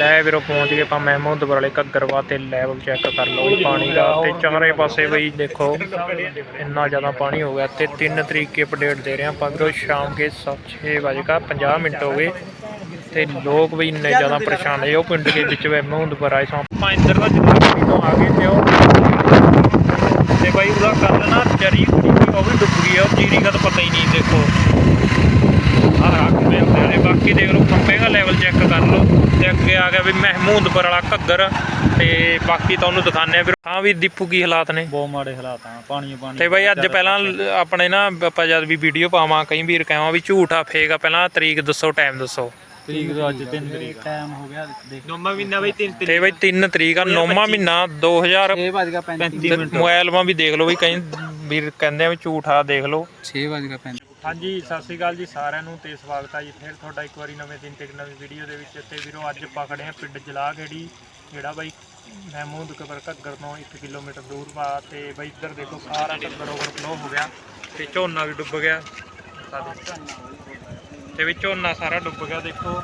ਲੈ ਵੀਰੋ, ਪਹੁੰਚ ਗਏ ਆਪਾਂ ਮਹਿਮੂਦਪੁਰ ਵਾਲੇ ਘੱਗਰਵਾ ਤੇ ਲੈਵਲ ਚੈੱਕ ਕਰ ਲਓ ਜੀ ਪਾਣੀ ਦਾ ਤੇ ਚਾਰੇ ਪਾਸੇ ਬਈ ਦੇਖੋ, ਇੰਨਾ ਜ਼ਿਆਦਾ ਪਾਣੀ ਹੋ ਗਿਆ ਤੇ 3 ਤਰੀਕੇ ਅਪਡੇਟ ਦੇ ਰਹੇ ਆਪਾਂ ਵੀਰੋ, ਸ਼ਾਮ ਕੇ 6 ਵਜੇ ਕਾ 50 ਮਿੰਟ ਹੋ ਗਏ ਤੇ ਲੋਕ ਵੀ ਇੰਨੇ ਜ਼ਿਆਦਾ ਪਰੇਸ਼ਾਨ ਹੈ ਉਹ ਪਿੰਡ ਦੇ ਵਿੱਚ ਮਹਿਮੂਦਪੁਰ ਆਏ ਸੋ। ਆਪਾਂ ਇੰਦਰ ਦਾ ਜਿੱਦਾਂ ਤੋਂ ਆ ਗਏ ਤੇ ਉਹ ਤੇ ਬਾਈ ਉਹਦਾ ਕੱਲ ਨਾ ਚਰੀ ਉਹ ਵੀ ਡੁੱਬ ਗਈ ਉਹ ਜੀਰੀ ਦਾ ਤਾਂ ਪਤਾ ਹੀ ਨਹੀਂ ਦੇਖੋ। ਦੇ ਨੇ। ਬਾਕੀ ਦੇਖ ਲਓ ਖੰਭੇ ਦਾ ਲੈਵਲ ਚੈੱਕ ਕਰ ਲਓ ਤੇ ਅੱਗੇ ਆ ਗਿਆ ਵੀ ਮਹਿਮੂਦਪੁਰ ਵਾਲਾ ਘੱਗਰ ਤੇ ਬਾਕੀ ਤੁਹਾਨੂੰ ਦਿਖਾਣੇ ਆ ਫਿਰ ਹਾਂ ਵੀ ਦੀਪੂ ਕੀ ਹਾਲਾਤ ਨੇ? ਬਹੁਤ ਮਾੜੇ ਹਾਲਾਤ ਆ ਪਾਣੀ ਪਾਣੀ ਤੇ ਬਾਈ ਅੱਜ ਪਹਿਲਾਂ ਆਪਣੇ ਨਾ ਆਪਾਂ ਜਦ ਵੀ ਵੀਡੀਓ ਪਾਵਾਂ ਕਈ ਵੀਰ ਕਹਾਂ ਵੀ ਝੂਠਾ ਫੇਕ ਆ ਪਹਿਲਾਂ ਤਰੀਕ ਦੱਸੋ ਟਾਈਮ ਦੱਸੋ। ਤਰੀਕ ਤੋਂ ਅੱਜ 3 ਤਰੀਕ ਟਾਈਮ ਹੋ ਗਿਆ ਦੇਖ। ਨੌਵਾਂ ਮਹੀਨਾ ਬਈ 3 ਤੇ ਬਾਈ 3 ਤਰੀਕ ਆ 9ਵਾਂ ਮਹੀਨਾ 2000 6 ਵਜ ਗਿਆ 35 ਤੇ ਮੋਬਾਈਲ 'ਮਾਂ ਵੀ ਦੇਖ ਲਓ ਵੀ ਕਈ ਵੀਰ ਕਹਿੰਦੇ ਆ ਵੀ ਝੂਠਾ ਦੇਖ ਲਓ। 6 ਵਜ ਗਿਆ 35 ਹਾਂਜੀ, ਸਤਿ ਸ਼੍ਰੀ ਅਕਾਲ ਜੀ ਸਾਰਿਆਂ ਨੂੰ ਤੇ ਸਵਾਗਤ ਹੈ ਜੀ ਫਿਰ ਤੁਹਾਡਾ ਇੱਕ ਵਾਰੀ ਨਵੇਂ ਦਿਨ ਤੇ ਇੱਕ ਨਵੀਂ ਵੀਡੀਓ ਦੇ ਵਿੱਚ ਤੇ ਵੀਰੋ ਅੱਜ ਆਪਾਂ ਖੜੇ ਆ ਪਿੰਡ ਜਲਾਹ ਖੇੜੀ ਜਿਹੜਾ ਬਾਈ ਮਹਿਮੂਦ ਕਬਰ ਘੱਗਰ ਤੋਂ 1 ਕਿਲੋਮੀਟਰ ਦੂਰ ਵਾ ਤੇ ਬਾਈ ਇੱਧਰ ਦੇਖੋ ਸਾਰਾ ਘੱਗਰ ਓਵਰਫਲੋ ਹੋ ਗਿਆ ਤੇ ਝੋਨਾ ਵੀ ਡੁੱਬ ਗਿਆ। ਆਹ ਤੇ ਵੀ ਝੋਨਾ ਸਾਰਾ ਡੁੱਬ ਗਿਆ ਦੇਖੋ।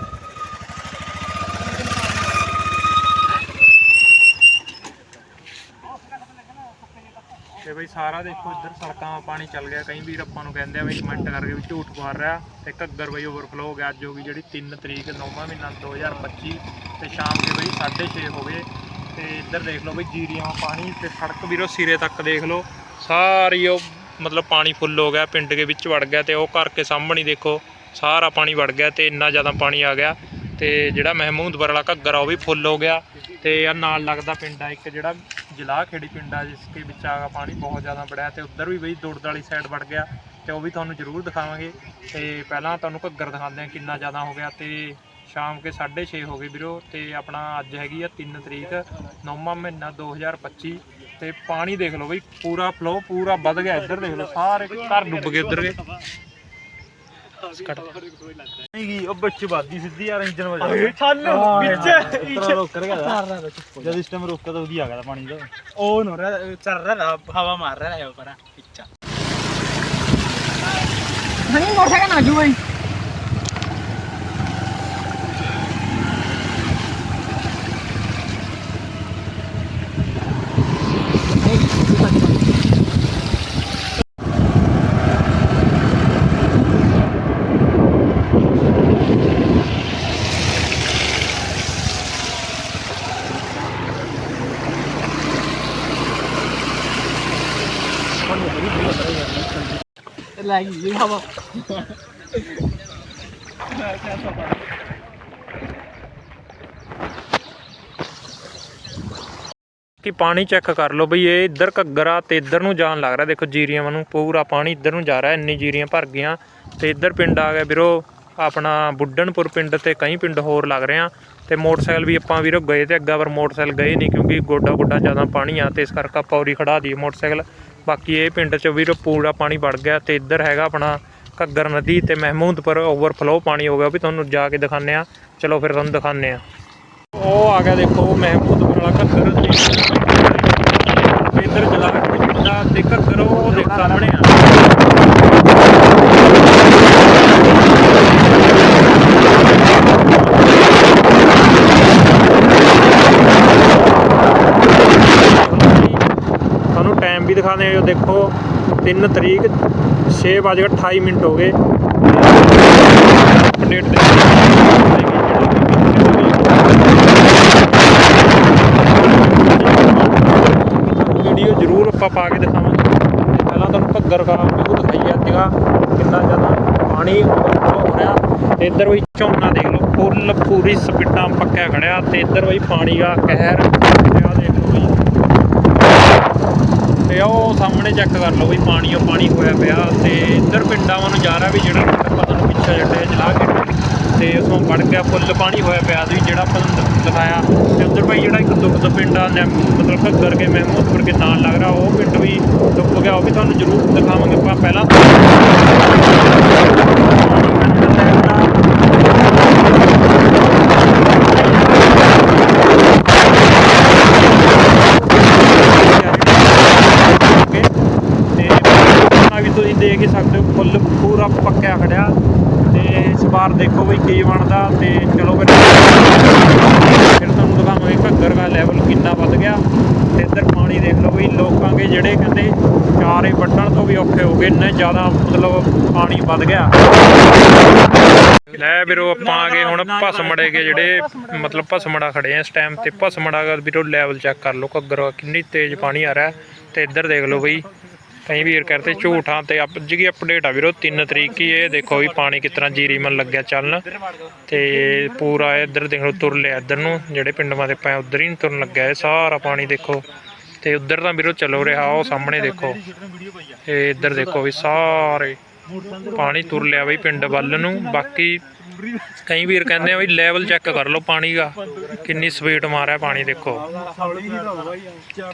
ਬਈ ਸਾਰਾ ਦੇਖੋ ਇੱਧਰ ਸੜਕਾਂ 'ਤੇ ਪਾਣੀ ਚੱਲ ਗਿਆ। ਕਈ ਵੀਰ ਆਪਾਂ ਨੂੰ ਕਹਿੰਦੇ ਆ ਵੀ ਕਮੈਂਟ ਕਰਕੇ ਵੀ ਝੂਠ ਮਾਰ ਰਿਹਾ। ਤੇ ਘੱਗਰ ਬਈ ਓਵਰਫਲੋ ਹੋ ਗਿਆ। ਅੱਜ ਹੋ ਗਈ ਜਿਹੜੀ 3 ਤਰੀਕ 9ਵਾਂ ਮਹੀਨਾ 2025 ਤੇ ਸ਼ਾਮ ਦੇ ਬਈ 6:30 ਹੋ ਗਏ। ਤੇ ਇੱਧਰ ਦੇਖ ਲਓ ਬਈ ਜੀਰੀਆਂ ਪਾਣੀ ਤੇ ਸੜਕ ਵੀਰੋ ਸਿਰੇ ਤੱਕ ਦੇਖ ਲਓ। ਸਾਰੀ ਉਹ ਮਤਲਬ ਪਾਣੀ ਫੁੱਲ ਹੋ ਗਿਆ। ਪਿੰਡ ਦੇ ਵਿੱਚ ਵੜ ਗਿਆ ਤੇ ਉਹ ਘਰ ਕੇ ਸਾਹਮਣੇ ਦੇਖੋ, ਸਾਰਾ ਪਾਣੀ ਵੜ ਗਿਆ ਤੇ ਇੰਨਾ ਜ਼ਿਆਦਾ ਪਾਣੀ ਆ ਗਿਆ। ਤੇ ਜਿਹੜਾ ਮਹਿਮੂਦਪੁਰ ਵਾਲਾ ਘੱਗਰ ਆ, ਉਹ ਵੀ ਫੁੱਲ ਹੋ ਗਿਆ। ਤੇ ਆ ਨਾਲ ਲੱਗਦਾ ਪਿੰਡ ਆ ਇੱਕ ਜਿਹੜਾ ਜਲਾਹ ਖੇੜੀ ਪਿੰਡ ਆ, ਜਿਸ ਦੇ ਵਿੱਚ ਆ ਪਾਣੀ ਬਹੁਤ ਜ਼ਿਆਦਾ ਵੜਿਆ ਤੇ ਉੱਧਰ ਵੀ ਬਈ ਦੁੜਦ ਵਾਲੀ ਸਾਈਡ ਵੜ ਗਿਆ ਤੇ ਉਹ ਵੀ ਤੁਹਾਨੂੰ ਜ਼ਰੂਰ ਦਿਖਾਵਾਂਗੇ। ਤੇ ਪਹਿਲਾਂ ਤੁਹਾਨੂੰ ਘੱਗਰ ਦਿਖਾਉਂਦੇ ਆ ਕਿੰਨਾ ਜ਼ਿਆਦਾ ਹੋ ਗਿਆ ਤੇ ਸ਼ਾਮ ਕੇ 6:30 ਹੋ ਗਏ ਵੀਰੋ ਤੇ ਆਪਣਾ ਅੱਜ ਹੈਗੀ ਆ 3 ਤਰੀਕ 9ਵਾਂ ਮਹੀਨਾ 2025 ਤੇ ਪਾਣੀ ਦੇਖ ਲਓ ਬਈ, ਪੂਰਾ ਫਲੋ ਪੂਰਾ ਵੱਧ ਗਿਆ ਇੱਧਰ ਦੇਖ ਲਓ, ਸਾਰੇ ਘਰ ਡੁੱਬ ਗਏ ਉੱਧਰ ਗਏ ਨਹੀਂ ਗਈ ਉਹ ਵਿੱਚ ਵੱਧਦੀ ਸਿੱਧੀ ਯਾਰ ਇੰਜਨ ਵਜਾ ਛਾਲੋ ਵਿੱਚ ਰੋਕ ਰਿਹਾ ਜਦ ਇਸ ਟਾਈਮ ਰੋਕਿਆ ਤਾਂ ਉਹਦੀ ਆ ਗਿਆ ਪਾਣੀ ਦਾ। ਉਹ ਨੋ ਚੱਲ ਰਿਹਾ ਹਵਾ ਮਾਰ ਰਿਹਾ ਹੈ ਉੱਪਰ ਪਿੱਛਾ। ਹਣੀ ਮੋਟਰਸਾਈਕਲ ਨਾ ਜੂ ਬਈ। ਲੈ ਗਈ ਹਵਾ ਕਿ ਪਾਣੀ ਚੈੱਕ ਕਰ ਲਓ ਬਈ, ਇਹ ਇੱਧਰ ਘੱਗਰ ਆ ਤੇ ਇੱਧਰ ਨੂੰ ਜਾਣ ਲੱਗ ਰਿਹਾ। ਦੇਖੋ ਜੀਰੀਆਂ ਨੂੰ ਪੂਰਾ ਪਾਣੀ ਇੱਧਰ ਨੂੰ ਜਾ ਰਿਹਾ, ਇੰਨੀ ਜੀਰੀਆਂ ਭਰ ਗਈਆਂ। ਤੇ ਇੱਧਰ ਪਿੰਡ ਆ ਗਿਆ ਵੀਰੋ, ਆਪਣਾ ਬੁੱਢਣਪੁਰ ਪਿੰਡ ਤੇ ਕਈ ਪਿੰਡ ਹੋਰ ਲੱਗ ਰਹੇ ਆ। ਤੇ ਮੋਟਰਸਾਈਕਲ ਵੀ ਆਪਾਂ ਵੀਰੋ ਗਏ ਤੇ ਅੱਗਾ ਪਰ ਮੋਟਰਸਾਈਕਲ ਗਏ ਨਹੀਂ ਕਿਉਂਕਿ ਗੋਡਾ ਗੋਡਾ ਜ਼ਿਆਦਾ ਪਾਣੀ ਆ, ਤੇ ਇਸ ਕਰਕੇ ਆਪਾਂ ਉਰੀ ਖੜਾ ਦਈਏ ਮੋਟਰਸਾਈਕਲ। ਬਾਕੀ ਇਹ ਪਿੰਡ 'ਚ ਵੀਰੋ ਪੂਰਾ ਪਾਣੀ ਵੜ ਗਿਆ ਤੇ ਇੱਧਰ ਹੈਗਾ ਆਪਣਾ ਘੱਗਰ ਨਦੀ ਤੇ ਮਹਿਮੂਦਪੁਰ ਓਵਰਫਲੋ ਪਾਣੀ ਹੋ ਗਿਆ। ਉਹ ਵੀ ਤੁਹਾਨੂੰ ਜਾ ਕੇ ਦਿਖਾਉਂਦੇ ਆ ਚਲੋ ਫਿਰ ਤੁਹਾਨੂੰ ਦਿਖਾਉਂਦੇ ਆ ਉਹ ਆ ਗਿਆ ਦੇਖੋ ਮਹਿਮੂਦਪੁਰ ਵਾਲਾ ਘੱਗਰ। ਇੱਧਰ ਜਲਾ ਕੇ ਪਿੰਡਾ ਤੇ ਘੱਗਰ ਉਹ ਦੇਖ ਸਾਹਮਣੇ ਆ ਤੁਹਾਨੂੰ ਟਾਈਮ ਵੀ ਦਿਖਾਉਂਦੇ ਆ ਦੇਖੋ 3 ਤਰੀਕ 6:28 ਮਿੰਟ ਹੋ ਗਏ। ਅਪਡੇਟ ਦੇ ਵੀਡੀਓ ਜ਼ਰੂਰ ਆਪਾਂ ਪਾ ਕੇ ਦਿਖਾਵਾਂਗੇ। ਪਹਿਲਾਂ ਤੁਹਾਨੂੰ ਘੱਗਰ ਦਾ ਵਿਊ ਦਿਖਾਈ ਸੀਗਾ ਕਿੰਨਾ ਜ਼ਿਆਦਾ ਪਾਣੀ overflow ਹੋ ਰਿਹਾ। ਤੇ ਇੱਧਰ ਵੀ ਝੋਨਾ ਦੇਖ ਲਓ, ਫੁੱਲ ਪੂਰੀ ਸਪੀਡਾਂ ਪੱਕਿਆ ਖੜਿਆ ਤੇ ਇੱਧਰ ਵੀ ਪਾਣੀ ਦਾ ਕਹਿਰ। ਆ ਦੇਖ ਲਓ ਤੇ ਉਹ ਸਾਹਮਣੇ ਚੈੱਕ ਕਰ ਲਓ ਵੀ ਪਾਣੀ, ਉਹ ਪਾਣੀ ਹੋਇਆ ਪਿਆ ਤੇ ਇੱਧਰ ਪਿੰਡਾਂ ਵੱਲ ਨੂੰ ਜਾ ਰਿਹਾ ਵੀ ਜਿਹੜਾ ਪਤਾ ਨੂੰ ਪਿੱਛੇ ਜੱਟੇ ਜਲਾ ਕੇ ਤੇ ਉਸੋਂ ਵੜ ਗਿਆ ਫੁੱਲ ਪਾਣੀ ਹੋਇਆ ਪਿਆ ਵੀ ਜਿਹੜਾ ਆਪਾਂ ਨੂੰ ਦ- ਦਿਖਾਇਆ ਤੇ ਉੱਧਰ ਭਾਈ ਜਿਹੜਾ ਇੱਕ ਦੁੱਧ ਪਿੰਡ ਆ ਨੈਮ- ਮਤਲਬ ਘੱਗਰ ਕੇ ਮਹਿਮੂਦਪੁਰ ਕੇ ਨਾਲ ਲੱਗ ਰਿਹਾ, ਉਹ ਪਿੰਡ ਵੀ ਡੁੱਬ ਗਿਆ, ਉਹ ਵੀ ਤੁਹਾਨੂੰ ਜ਼ਰੂਰ ਦਿਖਾਵਾਂਗੇ ਆਪਾਂ ਪਹਿਲਾਂ। ਦੇਖ ਹੀ ਸਕਦੇ ਹੋ, ਫੁੱਲ ਪੂਰਾ ਪੱਕਿਆ ਖੜਿਆ। ਤੇ ਇਸ ਵਾਰ ਦੇਖੋ ਵੀ ਕੀ ਬਣਦਾ ਤੇ ਚਲੋ ਫਿਰ ਫਿਰ ਤੁਹਾਨੂੰ ਦਿਖਾਵਾਂਗੇ ਘੱਗਰ ਦਾ ਲੈਵਲ ਕਿੰਨਾ ਵੱਧ ਗਿਆ। ਤੇ ਇੱਧਰ ਪਾਣੀ ਦੇਖ ਲਓ ਵੀ ਲੋਕਾਂ ਦੇ ਜਿਹੜੇ ਕਹਿੰਦੇ ਚਾਰੇ ਵੱਢਣ ਤੋਂ ਵੀ ਔਖੇ ਹੋ ਗਏ, ਇੰਨੇ ਜ਼ਿਆਦਾ ਮਤਲਬ ਪਾਣੀ ਵੱਧ ਗਿਆ। ਲੈ ਵੀਰੋ, ਆਪਾਂ ਆ ਗਏ ਹੁਣ ਭਸਮੜੇ ਕੇ ਜਿਹੜੇ ਮਤਲਬ ਭਸਮੜਾ ਖੜੇ ਆ ਇਸ ਟਾਈਮ ਤੇ। ਭਸਮੜਾ ਦਾ ਵੀਰੋ ਲੈਵਲ ਚੈੱਕ ਕਰ ਲਓ, ਘੱਗਰ ਕਿੰਨੀ ਤੇਜ਼ ਪਾਣੀ ਆ ਰਿਹਾ। ਤੇ ਇੱਧਰ ਦੇਖ ਲਓ ਬਈ ਕਈ ਵੀਰ ਕਰਦੇ ਝੂਠਾਂ ਤੇ ਅੱਪ ਜਿਹੜੀ ਅਪਡੇਟ ਆ ਵੀਰੋ 3 ਤਰੀਕ ਹੀ ਇਹ ਦੇਖੋ ਵੀ ਪਾਣੀ ਕਿਤਨਾ ਜੀਰੀ ਮਨ ਲੱਗਿਆ ਚੱਲਣ। ਤੇ ਪੂਰਾ ਇੱਧਰ ਦੇਖ ਲਓ ਤੁਰ ਲਿਆ ਇੱਧਰ ਨੂੰ, ਜਿਹੜੇ ਪਿੰਡਾਂ ਦੇ ਪੈ ਉਧਰ ਹੀ ਨੀ ਤੁਰਨ ਲੱਗਿਆ, ਇਹ ਸਾਰਾ ਪਾਣੀ ਦੇਖੋ। ਤੇ ਉਧਰ ਤਾਂ ਵੀਰੋ ਚੱਲੋ ਰਿਹਾ, ਉਹ ਸਾਹਮਣੇ ਦੇਖੋ। ਇਹ ਇੱਧਰ ਦੇਖੋ ਵੀ ਸਾਰੇ ਪਾਣੀ ਤੁਰ ਲਿਆ ਬਈ ਪਿੰਡ ਵੱਲ ਨੂੰ, ਬਾਕੀ ਕਈ ਵੀਰ ਕਹਿੰਦੇ ਆ ਵੀ ਲੈਵਲ ਚੈੱਕ ਕਰ ਲਓ ਪਾਣੀ ਦਾ। ਕਿੰਨੀ ਸਪੀਡ ਮਾਰਿਆ ਪਾਣੀ ਦੇਖੋ।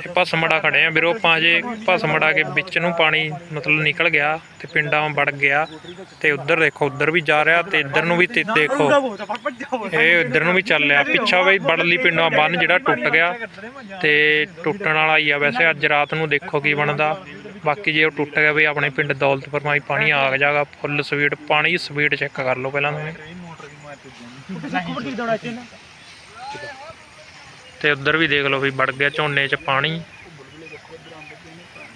ਤੇ ਭਸਮੜਾ ਖੜੇ ਆ ਵੀਰੋ ਆਪਾਂ ਜੇ ਭਸਮੜਾ ਕੇ ਵਿੱਚ ਨੂੰ ਪਾਣੀ ਮਤਲਬ ਨਿਕਲ ਗਿਆ ਤੇ ਪਿੰਡਾਂ ਵੜ ਗਿਆ ਤੇ ਉਧਰ ਦੇਖੋ ਉਧਰ ਵੀ ਜਾ ਰਿਹਾ ਤੇ ਇੱਧਰ ਨੂੰ ਵੀ ਤੇ ਦੇਖੋ। ਇਹ ਇੱਧਰ ਨੂੰ ਵੀ ਚੱਲ ਰਿਹਾ। ਪਿੱਛਾ ਬਈ ਬੜਲੀ ਪਿੰਡਾਂ ਬੰਨ ਜਿਹੜਾ ਟੁੱਟ ਗਿਆ ਤੇ ਟੁੱਟਣ ਵਾਲਾ ਹੀ ਆ ਵੈਸੇ ਅੱਜ ਰਾਤ ਨੂੰ ਦੇਖੋ ਕੀ ਬਣਦਾ। ਬਾਕੀ ਜੇ ਉਹ ਟੁੱਟ ਗਿਆ ਵੀ ਆਪਣੇ ਪਿੰਡ ਦੌਲਤਪੁਰ ਮਾਈ ਪਾਣੀ ਆ ਜਾਗਾ ਫੁੱਲ ਸਪੀਡ ਪਾਣੀ ਦੀ ਸਪੀਡ ਚੈੱਕ ਕਰ ਲਓ ਪਹਿਲਾਂ ਤੁਸੀਂ। ਤੇ ਉਧਰ ਵੀ ਦੇਖ ਲਓ ਵੀ ਵੜ ਗਿਆ ਝੋਨੇ 'ਚ ਪਾਣੀ।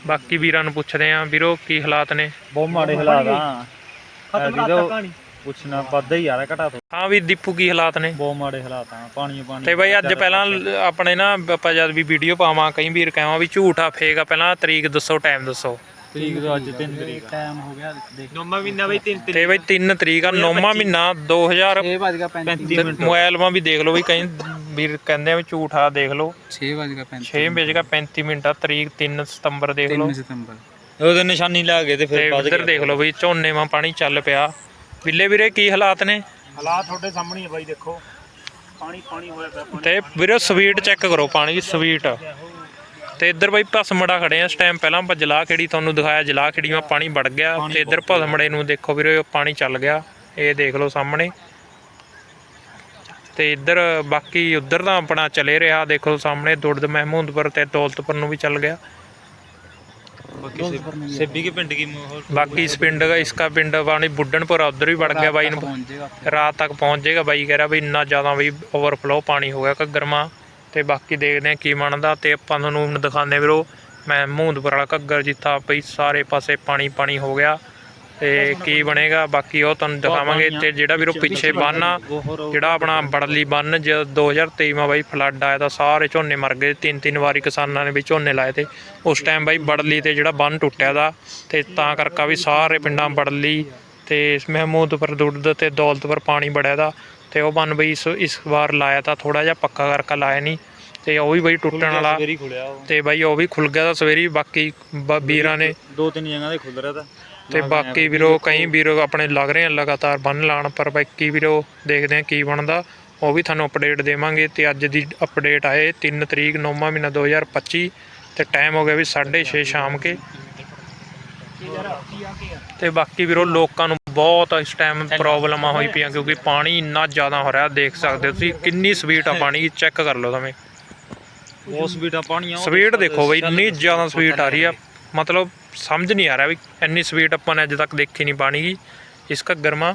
ਬਾਕੀ ਵੀਰਾਂ ਨੂੰ ਪੁੱਛਦੇ ਆਂ ਵੀਰੋ ਕੀ ਹਾਲਾਤ ਨੇ? ਬਹੁਤ ਮਾੜੇ ਹਾਲਾਤ ਆ। ਐਤਕੀ ਤਾਂ ਪੁੱਛਣਾ ਵੱਧਦਾ ਹੀ ਆ ਰਿਹਾ ਘਟਾ ਤੋਂ ਹਾਂ ਵੀ ਦੀਪੂ ਕੀ ਹਾਲਾਤ ਨੇ? ਬਹੁਤ ਮਾੜੇ ਹਾਲਾਤ ਆ ਪਾਣੀ ਪਾਣੀ ਤੇ ਬਈ ਅੱਜ ਪਹਿਲਾਂ ਲ- ਆਪਣੇ ਨਾ ਆਪਾਂ ਜਦ ਵੀ ਵੀਡੀਓ ਪਾਵਾਂ ਕਈ ਵੀਰ ਕਹਾਂ ਵੀ ਝੂਠਾ ਫੇਕ ਆ ਪਹਿਲਾਂ ਤਰੀਕ ਦੱਸੋ ਟਾਈਮ ਦੱਸੋ। ਤਰੀਕ ਤੋਂ ਅੱਜ 3 ਤਰੀਕ ਆ। ਟਾਈਮ ਹੋ ਗਿਆ ਦੇਖ। ਨੌਵਾਂ ਮਹੀਨਾ ਬਈ 3 ਤੇ ਬਈ 3 ਤਰੀਕ ਆ ਨੌਵਾਂ ਮਹੀਨਾ 2000 6 ਵਜ ਗਿਆ 35 ਤੇ ਮੋਬਾਈਲ 'ਮਾਂ ਵੀ ਦੇਖ ਲਓ ਵੀ ਕਈ ਵੀਰ ਕਹਿੰਦੇ ਆ ਵੀ ਝੂਠਾ ਦੇਖ ਲਓ। 6 ਵਜ ਗਿਆ 35 6 ਵਜੇ ਦਾ 35 ਮਿੰਟ ਆ ਤਰੀਕ 3 ਸਤੰਬਰ ਦੇਖ ਲਓ। ਸਤੰਬਰ। ਉਹਦੇ ਨਿਸ਼ਾਨੀ ਲਾ ਗਏ ਤੇ ਫਿਰ ਵੱਧ ਇੱਧਰ ਦੇਖ ਲਓ ਵੀ ਝੋਨੇ 'ਮਾਂ ਪਾਣੀ ਚੱਲ ਪਿਆ। ਬਿੱਲੇ ਵੀਰੇ ਕੀ ਹਾਲਾਤ ਨੇ? ਹਾਲਾਤ ਤੁਹਾਡੇ ਸਾਹਮਣੇ ਹੀ ਆ ਬਾਈ ਦੇਖੋ। ਪਾਣੀ ਪਾਣੀ ਹੋਇਆ ਪਿਆ ਤੇ ਵੀਰੇ ਸਵੀਟ ਚੈੱਕ ਕਰੋ ਪਾਣੀ ਦੀ ਸਵੀਟ। ਤੇ ਇੱਧਰ ਬਈ ਭਸਮੜਾ ਖੜੇ ਆ ਇਸ ਟਾਈਮ ਪਹਿਲਾਂ ਆਪਾਂ ਜਲਾ ਖੇੜੀ ਤੁਹਾਨੂੰ ਦਿਖਾਇਆ ਜਲਾ ਖੇੜੀ ਮਾ ਪਾਣੀ ਵੜ ਗਿਆ ਤੇ ਇੱਧਰ ਭਸਮੜੇ ਨੂੰ ਦੇਖੋ ਵੀਰੇ ਪਾਣੀ ਚੱਲ ਗਿਆ ਇਹ ਦੇਖ ਲਓ ਸਾਹਮਣੇ। ਤੇ ਇੱਧਰ ਬਾਕੀ ਉੱਧਰ ਤਾਂ ਆਪਣਾ ਚਲੇ ਰਿਹਾ ਦੇਖੋ ਸਾਹਮਣੇ ਦੁਰਦ ਮਹਿਮੂਦਪੁਰ ਤੇ ਦੌਲਤਪੁਰ ਨੂੰ ਵੀ ਚੱਲ ਗਿਆ। ਬਾਕੀ ਸੇਬੀ ਕੇ ਪਿੰਡ ਕੀ ਮਾਹੌਲ? ਬਾਕੀ ਇਸ ਪਿੰਡ ਦਾ ਇਸਕਾ ਪਿੰਡ ਪਾਣੀ ਬੁੱਢਣਪੁਰ ਆ, ਉੱਧਰ ਵੀ ਵੜ ਗਿਆ ਬਾਈ ਜਾਏਗਾ ਰਾਤ ਤੱਕ ਪਹੁੰਚ ਜਾਏਗਾ ਬਾਈ ਕਹਿ ਰਿਹਾ ਵੀ ਇੰਨਾ ਜ਼ਿਆਦਾ ਵੀ ਓਵਰਫਲੋ ਪਾਣੀ ਹੋ ਗਿਆ ਘੱਗਰਮਾ ਤੇ ਬਾਕੀ ਦੇਖਦੇ ਆ ਕੀ ਬਣਦਾ ਤੇ ਆਪਾਂ ਤੁਹਾਨੂੰ ਹੁਣ ਦਿਖਾਉਂਦੇ ਵੀਰੋ ਮੈਂ ਮੂੰਦਪੁਰ ਵਾਲਾ ਘੱਗਰ ਜਿੱਥਾ ਪਈ ਸਾਰੇ ਪਾਸੇ ਪਾਣੀ ਪਾਣੀ ਹੋ ਗਿਆ। ਤੇ ਕੀ ਬਣੇਗਾ ਬਾਕੀ ਉਹ ਤੁਹਾਨੂੰ ਦਿਖਾਵਾਂਗੇ ਤੇ ਜਿਹੜਾ ਵੀਰੋ ਪਿੱਛੇ ਬੰਨ ਆ ਜਿਹੜਾ ਆਪਣਾ ਬੜਲੀ ਬੰਨ ਜ 2023 ਮਾ ਬਾਈ ਫਲੱਡ ਆਇਆ ਤਾਂ ਸਾਰੇ ਝੋਨੇ ਮਰ ਗਏ ਤਿੰਨ ਤਿੰਨ ਵਾਰੀ ਕਿਸਾਨਾਂ ਨੇ ਵੀ ਝੋਨੇ ਲਾਏ ਤੇ। ਉਸ ਟਾਈਮ ਬਾਈ ਬੜਲੀ ਤੇ ਜਿਹੜਾ ਬੰਨ ਟੁੱਟਿਆ ਦਾ ਤੇ ਤਾਂ ਕਰਕੇ ਵੀ ਸਾਰੇ ਪਿੰਡਾਂ ਬੜਲੀ ਤੇ ਮਹਿਮੂਦਪੁਰ ਦੁੱਧ ਤੇ ਦੌਲਤਪੁਰ ਪਾਣੀ ਬੜਿਆ ਦਾ ਤੇ ਉਹ ਬੰਨ ਬਈ ਇਸ ਇਸ ਵਾਰ ਲਾਇਆ ਤਾਂ ਥੋੜਾ ਜਿਹਾ ਪੱਕਾ ਕਰਕੇ ਲਾਇਆ ਨਹੀਂ ਤੇ ਉਹ ਵੀ ਬਈ ਟੁੱਟਣ ਵਾਲਾ। ਤੇ ਬਾਈ ਉਹ ਵੀ ਖੁੱਲ ਗਿਆ ਤਾਂ ਸਵੇਰੀ ਬਾਕੀ ਵੀਰਾਂ ਨੇ ਦੋ ਤਿੰਨ ਜਗ੍ਹਾ ਤੇ ਖੁੱਲ ਰਿਹਾ ਤਾਂ। ਤੇ ਬਾਕੀ ਵੀਰੋ ਕਈ ਵੀਰੋ ਆਪਣੇ ਲੱਗ ਰਹੇ ਆ ਲਗਾਤਾਰ ਬੰਨ ਲਾਣ ਪਰ ਬਾਕੀ ਵੀਰੋ ਦੇਖਦੇ ਆ ਕੀ ਬਣਦਾ। ਉਹ ਵੀ ਤੁਹਾਨੂੰ ਅਪਡੇਟ ਦੇਵਾਂਗੇ ਤੇ ਅੱਜ ਦੀ ਅਪਡੇਟ ਆਏ 3 ਤਰੀਕ 9ਵਾਂ ਮਹੀਨਾ 2025 ਤੇ ਟਾਈਮ ਹੋ ਗਿਆ ਵੀ 6:30 ਸ਼ਾਮ ਕੇ। ਤੇ ਬਾਕੀ ਵੀਰੋ ਲੋਕਾਂ ਨੂੰ ਬਹੁਤ ਇਸ ਟਾਈਮ ਪ੍ਰੋਬਲਮਾਂ ਹੋਈ ਪਈਆਂ ਕਿਉਂਕਿ ਪਾਣੀ ਇੰਨਾ ਜ਼ਿਆਦਾ ਹੋ ਰਿਹਾ ਦੇਖ ਸਕਦੇ ਹੋ ਤੁਸੀਂ ਕਿੰਨੀ ਸਪੀਡ ਆ ਪਾਣੀ ਚੈੱਕ ਕਰ ਲਓ ਤੁਸੀਂ ਬਹੁਤ ਸਪੀਡਾਂ ਪਾਣੀਆਂ ਸਪੀਡ ਦੇਖੋ ਬਈ ਇੰਨੀ ਜ਼ਿਆਦਾ ਸਪੀਡ ਆ ਰਹੀ ਆ। ਮਤਲਬ ਸਮਝ ਨਹੀਂ ਆ ਰਿਹਾ ਵੀ ਇੰਨੀ ਸਪੀਡ ਆਪਾਂ ਨੇ ਅਜੇ ਤੱਕ ਦੇਖੀ ਨਹੀਂ ਪਾਣੀ ਦੀ, ਇਸ ਘੱਗਰ ਮਾਂ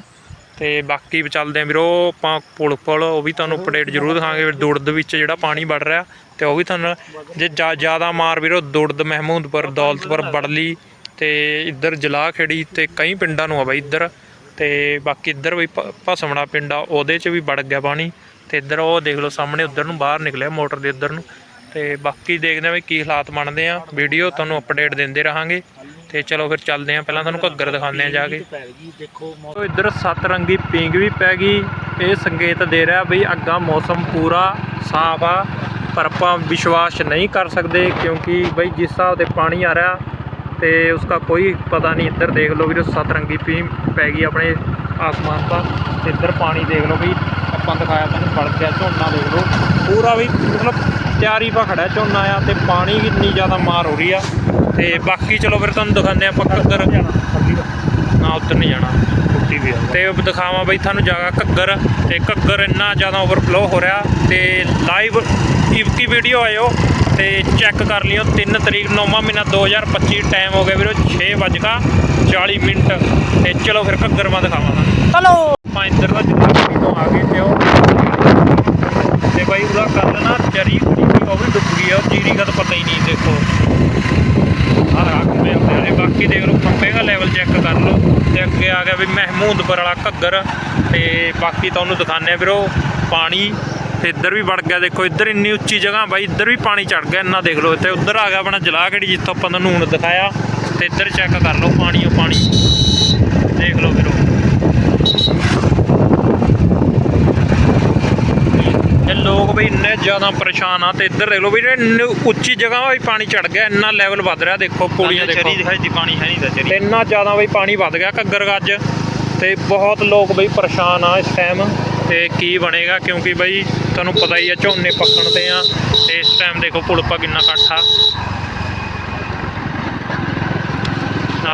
ਤੇ ਬਾਕੀ ਚੱਲਦੇ ਆ ਵੀਰੋ, ਆਪਾਂ ਪੁਲ ਪੁਲ, ਉਹ ਵੀ ਤੁਹਾਨੂੰ ਅਪਡੇਟ ਜ਼ਰੂਰ ਦਿਖਾਵਾਂਗੇ ਵੀ ਦੁੜਦ ਵਿੱਚ ਜਿਹੜਾ ਪਾਣੀ ਵੜ ਰਿਹਾ, ਤੇ ਉਹ ਵੀ ਤੁਹਾਨੂੰ ਜੇ ਜ਼ਿਆ- ਜ਼ਿਆਦਾ ਮਾਰ ਵੀਰੋ ਦੁੜਦ ਮਹਿਮੂਦਪੁਰ, ਦੌਲਤਪੁਰ, ਬੜਲੀ ਤੇ ਇੱਧਰ ਜਲਾਹ ਖੇੜੀ ਤੇ ਕਈ ਪਿੰਡਾਂ ਨੂੰ ਆ ਬਈ ਇੱਧਰ। ਤੇ ਬਾਕੀ ਇੱਧਰ ਵੀ ਭ- ਭਸਮਣਾ ਪਿੰਡ ਆ, ਉਹਦੇ 'ਚ ਵੀ ਵੜ ਗਿਆ ਪਾਣੀ। ਤੇ ਇੱਧਰ ਉਹ ਦੇਖ ਲਓ ਸਾਹਮਣੇ, ਉੱਧਰ ਨੂੰ ਬਾਹਰ ਨਿਕਲਿਆ ਮੋਟਰ ਦੇ ਇੱਧਰ ਨੂੰ। ਤੇ ਬਾਕੀ ਦੇਖਦੇ ਆ ਵੀ ਕੀ ਹਾਲਾਤ ਬਣਦੇ ਆ। ਵੀਡੀਓ ਤੁਹਾਨੂੰ ਅਪਡੇਟ ਦਿੰਦੇ ਰਹਾਂਗੇ। ਤੇ ਚਲੋ ਫਿਰ ਚੱਲਦੇ ਆ ਪਹਿਲਾਂ ਤੁਹਾਨੂੰ ਘੱਗਰ ਦਿਖਾਉਂਦੇ ਆ ਜਾ ਕੇ। ਦੇਖੋ, ਇੱਧਰ ਸੱਤ ਰੰਗੀ ਪੀਂਗ ਵੀ ਪੈ ਗਈ। ਇਹ ਸੰਕੇਤ ਦੇ ਰਿਹਾ ਬਈ ਅੱਗਾ ਮੌਸਮ ਪੂਰਾ ਸਾਫ਼ ਆ। ਪਰ ਆਪਾਂ ਵਿਸ਼ਵਾਸ ਨਹੀਂ ਕਰ ਸਕਦੇ ਕਿਉਂਕਿ ਬਈ ਜਿਸ ਹਿਸਾਬ 'ਤੇ ਪਾਣੀ ਆ ਰਿਹਾ ਤੇ ਉਸਕਾ ਕੋਈ ਪਤਾ ਨਹੀਂ। ਇੱਧਰ ਦੇਖ ਲਓ ਵੀਰੋ, ਸੱਤ ਰੰਗੀ ਪੀਂਗ ਪੈ ਗਈ ਆਪਣੇ ਆਸਮਾਨ ਦਾ ਤੇ ਇੱਧਰ ਪਾਣੀ ਦੇਖ ਲਓ ਬਈ ਆਪਾਂ ਦਿਖਾਇਆ ਤੁਹਾਨੂੰ ਫੜ ਗਿਆ ਝੋਨਾ ਦੇਖ ਲਓ। ਪੂਰਾ ਵੀ ਮਤਲਬ ਤਿਆਰੀ ਪਾ ਖੜਾ ਝੋਨਾ ਆ ਤੇ ਪਾਣੀ ਵੀ ਇੰਨੀ ਜ਼ਿਆਦਾ ਮਾਰ ਹੋ ਰਹੀ ਆ। ਤੇ ਬਾਕੀ ਚਲੋ ਫਿਰ ਤੁਹਾਨੂੰ ਦਿਖਾਉਂਦੇ ਆਪਾਂ ਘੱਗਰ। ਨਾ ਉੱਧਰ ਨਹੀਂ ਜਾਣਾ। ਟੁੱਟੀ ਵੀ ਆ। ਤੇ ਦਿਖਾਵਾਂ ਬਈ ਤੁਹਾਨੂੰ ਜਗ੍ਹਾ ਘੱਗਰ। ਤੇ ਘੱਗਰ ਇੰਨਾ ਜ਼ਿਆਦਾ ਓਵਰਫਲੋ ਹੋ ਰਿਹਾ ਤੇ ਲਾਈਵ ਇਵਕੀ ਵੀਡੀਓ ਆਇਓ। ਤੇ ਚੈੱਕ ਕਰ ਲਿਓ 3 ਤਰੀਕ 9ਵਾਂ ਮਹੀਨਾ 2025 ਟਾਈਮ ਹੋ ਗਿਆ ਵੀਰੋ 6:40 ਮਿੰਟ ਤੇ ਚਲੋ ਫਿਰ ਘੱਗਰ ਮੈਂ ਦਿਖਾਵਾਂ ਹਲੋ ਇੱਧਰ ਦਾ ਜਲਾਖੜੀ ਤੋਂ ਆ ਗਏ ਤੇ ਉਹ ਤੇ ਬਾਈ ਉਹਦਾ ਕੱਲ ਨਾ ਚਰੀ ਉਹ ਵੀ ਡੁੱਬ ਗਈ ਆ ਉਹ ਜੀਰੀ ਦਾ ਤਾਂ ਪਤਾ ਹੀ ਨਹੀਂ ਦੇਖੋ। ਆਹ ਖੰਭੇ ਹੁੰਦੇ ਨੇ ਬਾਕੀ ਦੇਖ ਲਓ ਖੰਭੇ ਦਾ ਲੈਵਲ ਚੈੱਕ ਕਰ ਲਓ। ਤੇ ਅੱਗੇ ਆ ਗਿਆ ਵੀ ਮਹਿਮੂਦਪੁਰ ਵਾਲਾ ਘੱਗਰ। ਤੇ ਬਾਕੀ ਤੁਹਾਨੂੰ ਦਿਖਾਣੇ ਵੀਰੋ ਪਾਣੀ। ਤੇ ਇੱਧਰ ਵੀ ਵੜ ਗਿਆ ਦੇਖੋ ਇੱਧਰ ਇੰਨੀ ਉੱਚੀ ਜਗ੍ਹਾ ਬਾਈ ਇੱਧਰ ਵੀ ਪਾਣੀ ਚੜ ਗਿਆ ਇੰਨਾ ਦੇਖ ਲਓ ਤੇ ਉੱਧਰ ਆ ਗਿਆ ਆਪਣਾ ਜਲਾਗੜੀ ਜਿੱਥੋਂ ਆਪਾਂ ਤੁਹਾਨੂੰ ਹੁਣ ਦਿਖਾਇਆ ਤੇ ਇੱਧਰ ਚੈੱਕ ਕਰ ਲਓ ਪਾਣੀ ਓ ਪਾਣੀ। ਦੇਖ ਲਓ ਵੀਰੋ। ਇਹ ਲੋਕ ਵੀ ਇੰਨੇ ਜ਼ਿਆਦਾ ਪਰੇਸ਼ਾਨ ਆ ਤੇ ਇੱਧਰ ਦੇਖ ਲਓ ਵੀ ਉੱਚੀ ਜਗ੍ਹਾ ਵੀ ਪਾਣੀ ਚੜ ਗਿਆ ਇੰਨਾ ਲੈਵਲ ਵੱਧ ਰਿਹਾ ਦੇਖੋ ਪੁਲੀਆਂ ਦੇਖੋ। ਚਰੀ ਦਿਖਾਈ ਦੀ ਪਾਣੀ ਹੈ ਨਹੀਂ ਦਾ ਤੇ ਚਰੀ ਇੰਨਾ ਜ਼ਿਆਦਾ ਬਈ ਪਾਣੀ ਵੱਧ ਗਿਆ ਘੱਗਰ ਗੱਜ ਤੇ ਬਹੁਤ ਲੋਕ ਬਈ ਪਰੇਸ਼ਾਨ ਆ ਇਸ ਟਾਈਮ ਤੇ ਕੀ ਬਣੇਗਾ, ਕਿਉਂਕਿ ਬਈ ਤੁਹਾਨੂੰ ਪਤਾ ਹੀ ਆ, ਝੋਨੇ ਪੱਕਣ ਤੇ ਆ, ਤੇ ਇਸ ਟਾਈਮ ਦੇਖੋ ਪੁਲਪਾ ਕਿੰਨਾ ਇਕੱਠ ਆ।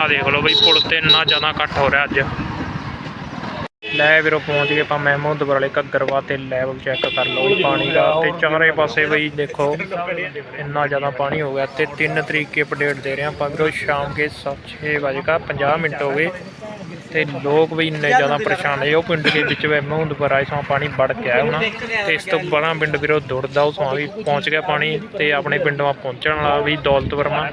ਦੇਖ ਲਓ ਬਈ, ਪੁਲ ਤੇ ਇੰਨਾ ਜ਼ਿਆਦਾ ਇਕੱਠ ਹੋ ਰਿਹਾ ਅੱਜ। ਲੈ ਵੀਰੋ, ਪਹੁੰਚ ਗਏ ਆਪਾਂ ਮਹਿਮੂਦਪੁਰ ਵਾਲੇ ਘੱਗਰਵਾ ਤੇ ਲੈਵਲ ਚੈੱਕ ਕਰ ਲਓ ਪਾਣੀ ਦਾ। ਤੇ ਚਾਰੇ ਪਾਸੇ ਬਈ ਦੇਖੋ, ਇੰਨਾ ਜ਼ਿਆਦਾ ਪਾਣੀ ਹੋ ਗਿਆ। ਤੇ 3 ਤਰੀਕੇ ਅਪਡੇਟ ਦੇ ਰਹੇ ਹਾਂ ਆਪਾਂ ਵੀਰੋ, ਸ਼ਾਮ ਕੇ 6 ਵਜੇ ਕਾ 50 ਮਿੰਟ ਹੋ ਗਏ। ਤੇ ਲੋਕ ਵੀ ਇੰਨੇ ਜ਼ਿਆਦਾ ਪਰੇਸ਼ਾਨ ਹੈ ਉਹ ਪਿੰਡ ਦੇ ਵਿੱਚ ਮਹਿਮੂਦਪੁਰ ਆਏ ਸੋ ਪਾਣੀ ਵੜ ਕੇ ਆਇਆ ਹੋਣਾ ਤੇ ਇਸ ਤੋਂ ਬੜਾ ਪਿੰਡ ਵੀਰੋ ਦੁੜਦਾ, ਉਹ ਸੋ ਵੀ ਪਹੁੰਚ ਗਿਆ ਪਾਣੀ ਤੇ ਆਪਣੇ ਪਿੰਡੋਂ ਪਹੁੰਚਣ ਵਾਲਾ ਵੀ ਦੌਲਤ ਵਰਮਾ।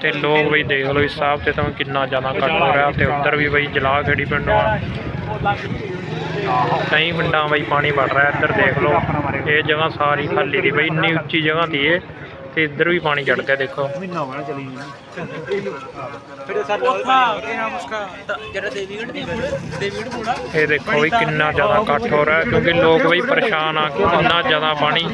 ਤੇ ਲੋਕ ਵੀ ਦੇਖ ਲਓ ਇਸ ਸਾਹਿਬ ਤੇ ਤਾਂ ਕਿੰਨਾ ਜ਼ਿਆਦਾ ਕੱਟ ਹੋ ਰਿਹਾ ਤੇ ਉੱਧਰ ਵੀ ਬਈ ਜਲਾ ਖੇੜੀ ਪਿੰਡੋਂ ਆ। ਕਈ ਪਿੰਡਾਂ ਬਈ ਪਾਣੀ ਵੜ ਰਿਹਾ, ਇੱਧਰ ਦੇਖ ਲਓ। ਇਹ ਜਗ੍ਹਾ ਸਾਰੀ ਖਾਲੀ ਦੀ ਬਈ, ਇੰਨੀ ਉੱਚੀ ਜਗ੍ਹਾ ਦੀ ਇਹ ਤੇ ਇੱਧਰ ਵੀ ਪਾਣੀ ਚੜ ਗਿਆ ਦੇਖੋ। ਮਹੀਨਾ ਹੋਣਾ ਚਲੀ ਗਈ ਜਿਹੜਾ ਦੇਵੀਗੜ ਦੀ ਦੇਵੀਗੜ ਮੋੜਾ ਇਹ ਦੇਖੋ ਵੀ ਕਿੰਨਾ ਜ਼ਿਆਦਾ ਇਕੱਠ ਹੋ ਰਿਹਾ ਕਿਉਂਕਿ ਲੋਕ ਬਈ ਪਰੇਸ਼ਾਨ ਆ ਕਿ ਇੰਨਾ ਜ਼ਿਆਦਾ ਪਾਣੀ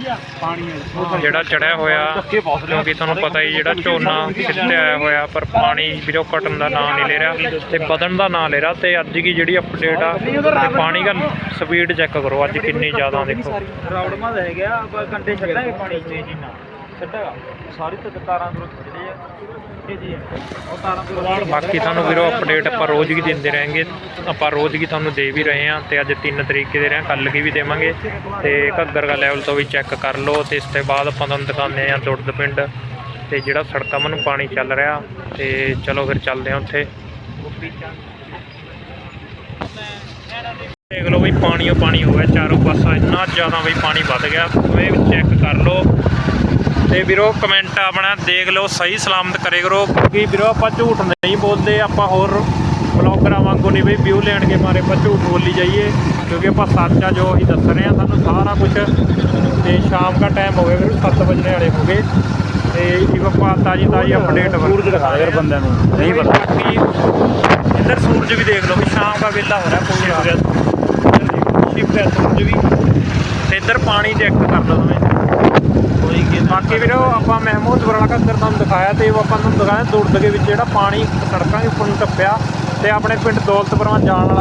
ਜਿਹੜਾ ਚੜਿਆ ਹੋਇਆ ਕਿਉਂਕਿ ਤੁਹਾਨੂੰ ਪਤਾ ਹੀ ਜਿਹੜਾ ਝੋਨਾ ਸਿੱਧੇ ਆਇਆ ਹੋਇਆ ਪਰ ਪਾਣੀ ਵੀਰੋ ਘਟਣ ਦਾ ਨਾਂ ਨਹੀਂ ਲੈ ਰਿਹਾ ਤੇ ਵਧਣ ਦਾ ਨਾਂ ਲੈ ਰਿਹਾ ਤੇ ਅੱਜ ਦੀ ਜਿਹੜੀ ਅਪਡੇਟ ਆ ਤੇ ਪਾਣੀ ਦਾ ਸਪੀਡ ਚੈੱਕ ਕਰੋ ਅੱਜ ਕਿੰਨੀ ਜ਼ਿਆਦਾ ਦੇਖੋ। ਰੌੜਮਾ ਦਾ ਹੈਗਾ ਕੰਡੇ ਛੱਡਾਂਗੇ ਪਾਣੀ ਤੇਜ਼ੀ ਨਾਲ ਛੱਡਾਗਾ ਸਾਰੀ ਤੇ ਤਾਰਾਂ ਆ ਬਾਕੀ ਤੁਹਾਨੂੰ ਵੀਰੋ ਅਪਡੇਟ ਆਪਾਂ ਰੋਜ਼ ਹੀ ਦਿੰਦੇ ਰਹਾਂਗੇ ਆਪਾਂ ਰੋਜ਼ ਹੀ ਤੁਹਾਨੂੰ ਦੇ ਵੀ ਰਹੇ ਹਾਂ ਤੇ ਅੱਜ ਤਿੰਨ ਤਰੀਕੇ ਦੇ ਰਹੇ ਹਾਂ ਕੱਲ ਕੀ ਵੀ ਦੇਵਾਂਗੇ। ਤੇ ਘੱਗਰ ਦਾ ਲੈਵਲ ਤੋਂ ਵੀ ਚੈੱਕ ਕਰ ਲਓ ਤੇ ਇਸ ਤੋਂ ਬਾਅਦ ਆਪਾਂ ਤੁਹਾਨੂੰ ਦਿਖਾਉਂਦੇ ਹਾਂ ਦੁਰਦ ਪਿੰਡ ਤੇ ਜਿਹੜਾ ਸੜਕਾਂ ਨੂੰ ਪਾਣੀ ਚੱਲ ਰਿਹਾ ਤੇ ਚਲੋ ਫਿਰ ਚੱਲਦੇ ਹਾਂ ਉੱਥੇ। ਦੇਖ ਲਓ ਵੀ ਪਾਣੀ ਪਾਣੀ ਹੋ ਗਿਆ ਚਾਰੋਂ ਪਾਸਾ ਇੰਨਾ ਜ਼ਿਆਦਾ ਵੀ ਪਾਣੀ ਵੱਧ ਗਿਆ। ਇਹ ਚੈੱਕ ਕਰ ਲਓ। ਤੇ ਵੀਰੋ ਕਮੈਂਟ ਆਪਣਾ ਦੇਖ ਲਓ ਸਹੀ ਸਲਾਮਤ ਕਰੇ ਕਰੋ। ਕਿਉਂਕਿ ਵੀਰੋ ਆਪਾਂ ਝੂਠ ਨਹੀਂ ਬੋਲਦੇ ਆਪਾਂ ਹੋਰ ਬਲੌਗਰਾਂ ਵਾਂਗੂ ਨਹੀਂ ਬਈ ਵਿਊ ਲੈਣ ਕੇ ਮਾਰੇ ਆਪਾਂ ਝੂਠ ਬੋਲੀ ਜਾਈਏ। ਕਿਉਂਕਿ ਆਪਾਂ ਸੱਚ ਜੋ ਅਸੀਂ ਦੱਸ ਰਹੇ ਆ ਸਾਨੂੰ ਸਾਰਾ ਕੁਝ ਤੇ ਸ਼ਾਮ ਦਾ ਟਾਈਮ ਹੋ ਗਿਆ ਵੀਰੋ 7 ਵਜਣੇ ਵਾਲੇ ਹੋ ਗਏ। ਤੇ ਇਹ ਆਪਾਂ ਤਾਜੀ ਤਾਜੀ ਅਪਡੇਟ ਸੂਰਜ ਦਿਖਾ ਦੇ ਯਾਰ ਬੰਦਿਆਂ ਨੂੰ। ਨਹੀਂ ਪਤਾ। ਬਾਕੀ ਇੱਧਰ ਸੂਰਜ ਵੀ ਦੇਖ ਲਓ ਵੀ ਸ਼ਾਮ ਦਾ ਵੇਲਾ ਹੋ ਰਿਹਾ ਕੋਈ ਆ ਗਿਆ ਸ਼ਿਫਟ ਹੈ ਸੂਰਜ ਵੀ। ਤੇ ਇੱਧਰ ਪਾਣੀ ਚੈੱਕ ਕਰ ਲਓ ਤੁਸੀਂ। ਬਾਕੀ ਵੀਰੋ ਆਪਾਂ ਮਹਿਮੂਦਪੁਰ ਵਾਲਾ ਘੱਗਰ ਤੁਹਾਨੂੰ ਦਿਖਾਇਆ ਤੇ ਉਹ ਆਪਾਂ ਤੁਹਾਨੂੰ ਦਿਖਾਇਆ ਦੁਰਦ ਦੇ ਵਿੱਚ ਜਿਹੜਾ ਪਾਣੀ ਸੜਕਾਂ ਦੇ ਉੱਪਰ ਟੱਪਿਆ ਤੇ ਆਪਣੇ ਪਿੰਡ ਦੌਲਤਪੁਰਵਾਂ ਜਾਣ ਵਾਲਾ